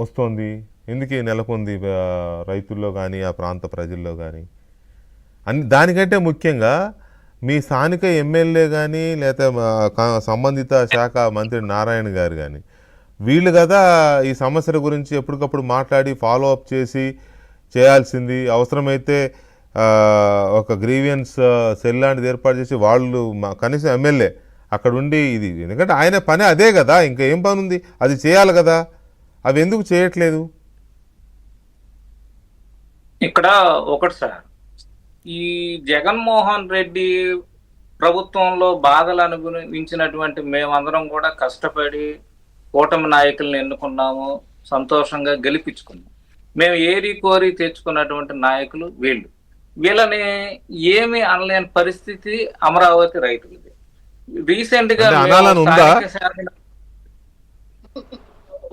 వస్తోంది. ఎందుకు నెలకొంది? రైతుల్లో కానీ ఆ ప్రాంత ప్రజల్లో కానీ అన్ని దానికంటే ముఖ్యంగా మీ స్థానిక ఎమ్మెల్యే కానీ లేకపోతే సంబంధిత శాఖ మంత్రి నారాయణ గారు కానీ వీళ్ళు కదా ఈ సమస్యల గురించి ఎప్పటికప్పుడు మాట్లాడి ఫాలో అప్ చేసి చేయాల్సింది. అవసరమైతే ఒక గ్రీవియన్స్ సెల్ లాంటిది ఏర్పాటు చేసి వాళ్ళు కనీసం ఎమ్మెల్యే అక్కడ ఉండి ఇది. ఎందుకంటే ఆయన పని అదే కదా. ఇంకా ఏం పని ఉంది అది చేయాలి కదా. అవి ఎందుకు చేయట్లేదు? ఇక్కడ ఒకటి సార్ ఈ జగన్మోహన్ రెడ్డి ప్రభుత్వంలో బాధలు అనుభవించినటువంటి మేమందరం కూడా కష్టపడి కూటమి నాయకుల్ని ఎన్నుకున్నాము సంతోషంగా గెలిపించుకున్నాం. మేము ఏరి కోరి తెచ్చుకున్నటువంటి నాయకులు వీళ్ళు. వీళ్ళని ఏమి అనలేని పరిస్థితి అమరావతి రైతులది. రీసెంట్గా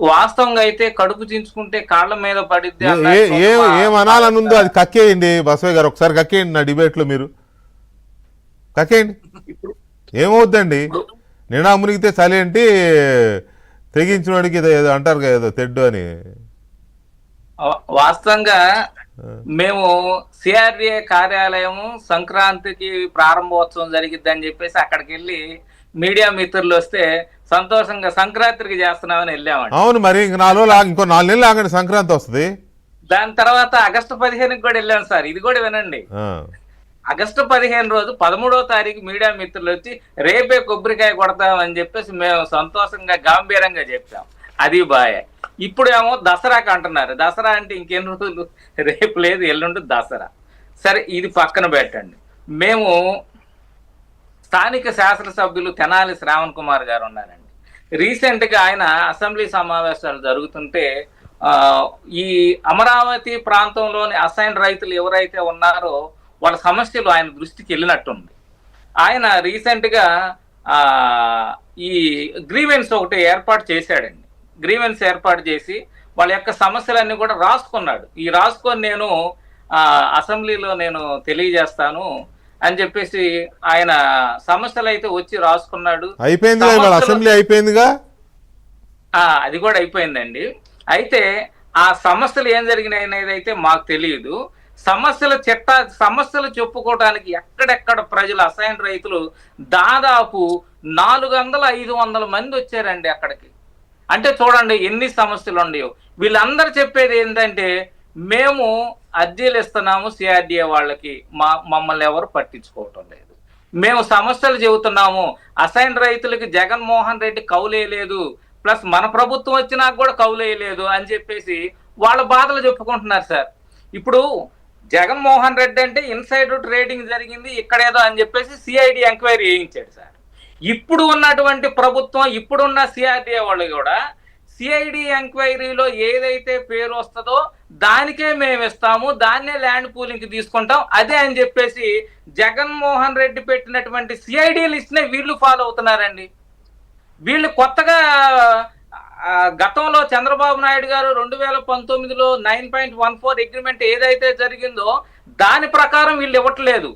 వాస్తవంగా అయితే కడుపు చించుకుంటే కాళ్ళ మీద పడిద్ది ఏ- అన్న ఏ- ఏ సొంత ఏం అనాలని ఉందో అది కక్కేయండి బసవయ్య గారు. ఒకసారి కక్కేయండి నా డిబేట్లో మీరు. కక్కేయండి. ఏమవుద్దండి? నిండా మునిగితే చలి ఏంటి తెగించిన వాడికి ఏదో అంటారు కదా ఏదో తెడ్డు అని. వాస్తవంగా మేము సిఆర్డిఏ కార్యాలయం సంక్రాంతికి ప్రారంభోత్సవం జరిగిద్దని చెప్పేసి అక్కడికి వెళ్ళి మీడియా మిత్రులు వస్తే సంతోషంగా సంక్రాంతికి చేస్తున్నామని వెళ్ళామండి. అవును మరి ఇంక నాలుగు ఇంకో నాలుగు నెలలు ఆగండి సంక్రాంతి వస్తుంది. దాని తర్వాత ఆగస్టు పదిహేనుకి కూడా వెళ్ళాం సార్ ఇది కూడా వినండి. ఆగస్టు పదిహేను రోజు పదమూడో తారీఖు మీడియా మిత్రులు వచ్చి రేపే కొబ్బరికాయ కొడతామని చెప్పేసి మేము సంతోషంగా గాంభీరంగా చెప్పాం. అది బాయ్. ఇప్పుడు ఏమో దసరాకి అంటున్నారు. దసరా అంటే ఇంకెన్ని రోజులు? రేపు లేదు ఎల్లుండి దసరా. సరే ఇది పక్కన పెట్టండి. మేము స్థానిక శాసనసభ్యులు తెనాలి శ్రావణ్ కుమార్ గారు ఉన్నారండి. రీసెంట్గా ఆయన అసెంబ్లీ సమావేశాలు జరుగుతుంటే ఈ అమరావతి ప్రాంతంలోని అసైన్ రైతులు ఎవరైతే ఉన్నారో వాళ్ళ సమస్యలు ఆయన దృష్టికి వెళ్ళినట్టుంది. ఆయన రీసెంట్గా ఈ గ్రీవెన్స్ ఒకటి ఏర్పాటు చేశాడండి. గ్రీవెన్స్ ఏర్పాటు చేసి వాళ్ళ యొక్క సమస్యలన్నీ కూడా రాసుకున్నాడు. ఈ రాసుకొని నేను అసెంబ్లీలో నేను తెలియజేస్తాను. అని చెప్పేసి ఆయన సమస్యలు అయితే వచ్చి రాసుకున్నాడు. అసెంబ్లీ అయిపోయిందిగా? ఆ అది కూడా అయిపోయిందండి. అయితే ఆ సమస్యలు ఏం జరిగినాయి అనేది అయితే మాకు తెలియదు. సమస్యల చట్ట సమస్యలు చెప్పుకోవడానికి ఎక్కడెక్కడ ప్రజలు అసైన్ రైతులు దాదాపు నాలుగు వందల ఐదు వందల మంది వచ్చారండి అక్కడికి. అంటే చూడండి ఎన్ని సమస్యలు ఉన్నాయో వీళ్ళందరూ చెప్పేది ఏంటంటే మేము అర్జీలు ఇస్తున్నాము సిఆర్డిఏ వాళ్ళకి. మా మమ్మల్ని ఎవరు పట్టించుకోవటం లేదు. మేము సమస్యలు చెబుతున్నాము. అసైన్ రైతులకి జగన్మోహన్ రెడ్డి కౌలేయలేదు. ప్లస్ మన ప్రభుత్వం వచ్చినాక కూడా కౌలేయలేదు అని చెప్పేసి వాళ్ళ బాధలు చెప్పుకుంటున్నారు సార్. ఇప్పుడు జగన్మోహన్ రెడ్డి అంటే ఇన్సైడ్ ట్రేడింగ్ జరిగింది ఇక్కడేదో అని చెప్పేసి సిఐడి ఎంక్వైరీ చేయించాడు సార్. ఇప్పుడు ఉన్నటువంటి ప్రభుత్వం ఇప్పుడున్న సిఆర్డిఏ వాళ్ళు కూడా సిఐడి ఎంక్వైరీలో ఏదైతే పేరు వస్తుందో దానికే మేము ఇస్తాము దాన్నే ల్యాండ్ పూలింగ్ తీసుకుంటాం. అదే అని చెప్పేసి జగన్మోహన్ రెడ్డి పెట్టినటువంటి సిఐడి లిస్ట్నే వీళ్ళు ఫాలో అవుతున్నారండి. వీళ్ళు కొత్తగా గతంలో చంద్రబాబు నాయుడు గారు రెండు వేల పంతొమ్మిదిలో nine point one four agreement ఏదైతే జరిగిందో దాని ప్రకారం వీళ్ళు ఇవ్వట్లేదు.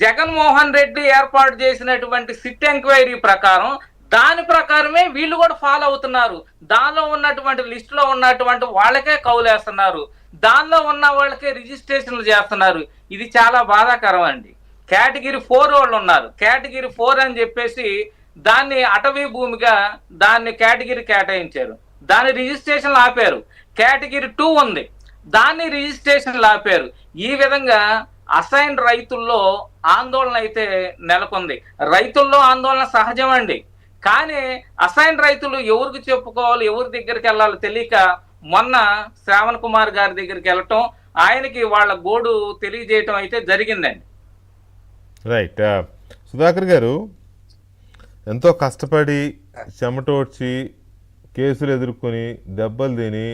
జగన్మోహన్ రెడ్డి ఏర్పాటు చేసినటువంటి సిట్ ఎంక్వైరీ ప్రకారం దాని ప్రకారమే వీళ్ళు కూడా ఫాలో అవుతున్నారు. దానిలో ఉన్నటువంటి లిస్ట్లో ఉన్నటువంటి వాళ్ళకే కౌలేస్తున్నారు దానిలో ఉన్న వాళ్ళకే రిజిస్ట్రేషన్లు చేస్తున్నారు. ఇది చాలా బాధాకరం అండి. కేటగిరీ ఫోర్ వాళ్ళు ఉన్నారు. కేటగిరీ ఫోర్ అని చెప్పేసి దాన్ని అటవీ భూమిగా దాన్ని కేటగిరీ కేటాయించారు. దాని రిజిస్ట్రేషన్లు ఆపారు. కేటగిరీ టూ ఉంది. దాన్ని రిజిస్ట్రేషన్లు ఆపారు. ఈ విధంగా అసైన్ రైతుల్లో ఆందోళన అయితే నెలకొంది. రైతుల్లో ఆందోళన సహజం అండి. కానీ అసైన్ రైతులు ఎవరికి చెప్పుకోవాలి ఎవరి దగ్గరికి వెళ్ళాలో తెలియక మొన్న శ్రావణ్ కుమార్ గారి దగ్గరికి వెళ్ళటం ఆయనకి వాళ్ళ గోడు తెలియజేయటం అయితే జరిగిందండి. రైట్ uh, సుధాకర్ గారు ఎంతో కష్టపడి చెమటోడ్చి కేసులు ఎదుర్కొని దెబ్బలు తిని